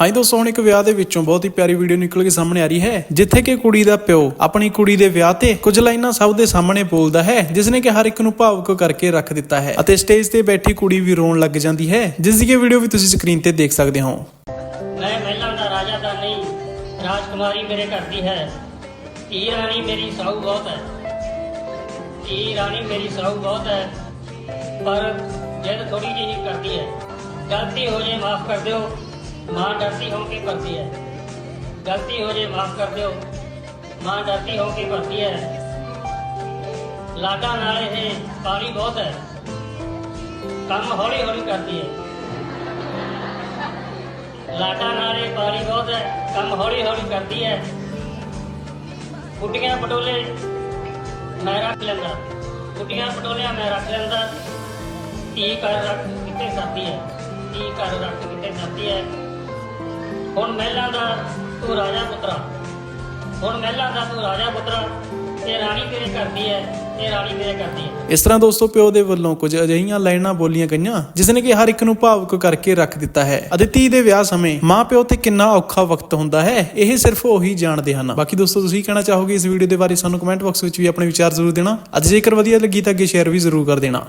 ਹਾਂਜੀ ਦੋਸਤੋ ਹੁਣ ਇੱਕ ਵਿਆਹ ਦੇ ਵਿੱਚੋਂ ਬਹੁਤ ਹੀ ਪਿਆਰੀ ਵੀਡੀਓ ਨਿਕਲ ਕੇ ਸਾਹਮਣੇ ਆ ਰਹੀ ਹੈ, ਜਿੱਥੇ ਕਿ ਕੁੜੀ ਦਾ ਪਿਓ ਆਪਣੀ ਕੁੜੀ ਦੇ ਵਿਆਹ ਤੇ ਕੁਝ ਲਾਈਨਾਂ ਸਭ ਦੇ ਸਾਹਮਣੇ ਬੋਲਦਾ ਹੈ ਜਿਸ ਨੇ ਕਿ ਹਰ ਇੱਕ ਨੂੰ ਭਾਵੁਕ ਕਰਕੇ ਰੱਖ ਦਿੱਤਾ ਹੈ ਅਤੇ ਸਟੇਜ ਤੇ ਬੈਠੀ ਕੁੜੀ ਵੀ ਰੋਣ ਲੱਗ ਜਾਂਦੀ ਹੈ, ਜਿਸ ਦੀ ਕਿ ਵੀਡੀਓ ਵੀ ਤੁਸੀਂ ਸਕਰੀਨ ਤੇ ਦੇਖ ਸਕਦੇ ਹੋ। ਮੈਂ ਮਹਿਲਾਂ ਦਾ ਰਾਜਾ ਤਾਂ ਨਹੀਂ, ਰਾਜਕੁਮਾਰੀ ਮੇਰੇ ਘਰ ਦੀ ਹੈ। ਧੀ ਰਾਣੀ ਮੇਰੀ ਸਾਊ ਬਹੁਤ ਹੈ। ਧੀ ਰਾਣੀ ਮੇਰੀ ਸਾਊ ਬਹੁਤ ਹੈ। ਪਰ ਜਿੱਦ ਥੋੜੀ ਜਿਹੀ ਕਰਦੀ ਹੈ ਗਲਤੀ ਹੋ ਜੇ ਮਾਫ ਕਰ ਦਿਓ। ਮਾਂ ਡਰਦੀ ਹੋ ਕੇ ਕਰਦੀ ਹੈ ਗਲਤੀ ਹੋ ਜੇ ਮਾਫ ਕਰ ਦਿਓ ਮਾਂ ਡਰਦੀ ਹੋ ਕੇ ਕਰਦੀ ਹੈ ਲਾਡਾ ਨਾਲ ਇਹ ਪਾਣੀ ਬਹੁਤ ਹੈ ਕੰਮ ਹੌਲੀ ਹੌਲੀ ਕਰਦੀ ਹੈ ਲਾਡਾ ਨਾਲੇ ਪਾਣੀ ਬਹੁਤ ਹੈ ਕੰਮ ਹੌਲੀ ਹੌਲੀ ਕਰਦੀ ਹੈ ਕੁੱਟੀਆਂ ਪਟੋਲੇ ਮੈਂ ਰੱਖ ਲੈਂਦਾ ਕੁੱਟੀਆਂ ਪਟੋਲਿਆਂ ਮੈਂ ਰੱਖ ਲੈਂਦਾ ਧੀ ਕਰ ਰੱਖ ਕਿਤੇ ਸਾਥੀ ਹੈ ਧੀ ਕਰ ਰੱਖ ਕਿਤੇ ਸਾਥੀ ਹੈ ਹੁਣ ਮਹਿਲਾਂ ਦਾ ਤੂੰ ਰਾਜਾ ਪੁੱਤਰਾ। ਹੁਣ ਮਹਿਲਾਂ ਦਾ ਤੂੰ ਰਾਜਾ ਪੁੱਤਰਾ। ਤੇ ਰਾਣੀ ਤੇਰੇ ਘਰ ਹੈ ਤੇ ਰਾਣੀ ਮੇਰੇ ਘਰ ਹੈ। ਇਸ ਤਰ੍ਹਾਂ ਦੋਸਤੋ ਪਿਓ ਦੇ ਵੱਲੋਂ ਕੁਝ ਅਜਿਹੀਆਂ ਲਾਈਨਾਂ ਬੋਲੀਆਂ ਗਈਆਂ, ਜਿਸ ਨੇ ਕਿ ਹਰ ਇੱਕ ਨੂੰ ਭਾਵੁਕ ਕਰਕੇ ਰੱਖ ਦਿੱਤਾ ਹੈ। ਅਦਿਤੀ ਦੇ ਵਿਆਹ ਸਮੇਂ ਮਾਂ ਪਿਓ ਤੇ ਕਿੰਨਾ ਔਖਾ ਵਕਤ ਹੁੰਦਾ ਹੈ, ਇਹ ਸਿਰਫ ਉਹੀ ਜਾਣਦੇ ਹਨ। ਬਾਕੀ ਦੋਸਤੋ, ਤੁਸੀਂ ਕਹਿਣਾ ਚਾਹੋਗੇ ਇਸ ਵੀਡੀਓ ਦੇ ਬਾਰੇ ਸਾਨੂੰ ਕਮੈਂਟ ਬਾਕਸ ਵਿੱਚ ਵੀ ਆਪਣੇ ਵਿਚਾਰ ਜ਼ਰੂਰ ਦੇਣਾ। ਅਤੇ ਜੇਕਰ ਵਧੀਆ ਲੱਗੀ ਤਾਂ ਅੱਗੇ ਸ਼ੇਅਰ ਵੀ ਜ਼ਰੂਰ ਕਰ ਦੇਣਾ।